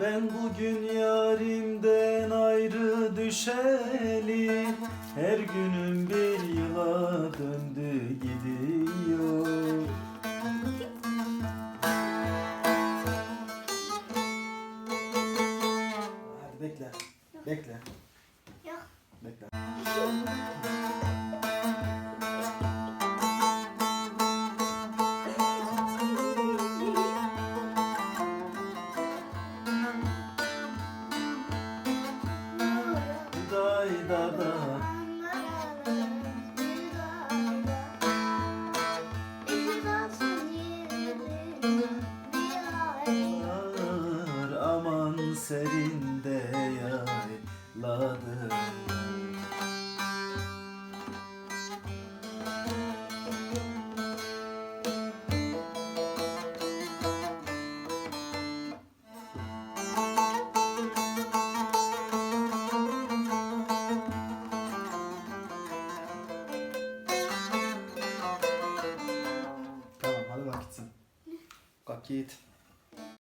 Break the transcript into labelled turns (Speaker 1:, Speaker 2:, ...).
Speaker 1: Ben bugün yarimden ayrı düşeli Her günüm bir yıla döndü gidiyor bekle, bekle,
Speaker 2: Yok.
Speaker 1: bekle. Day da da Yar aman serinde yayladı Kakit.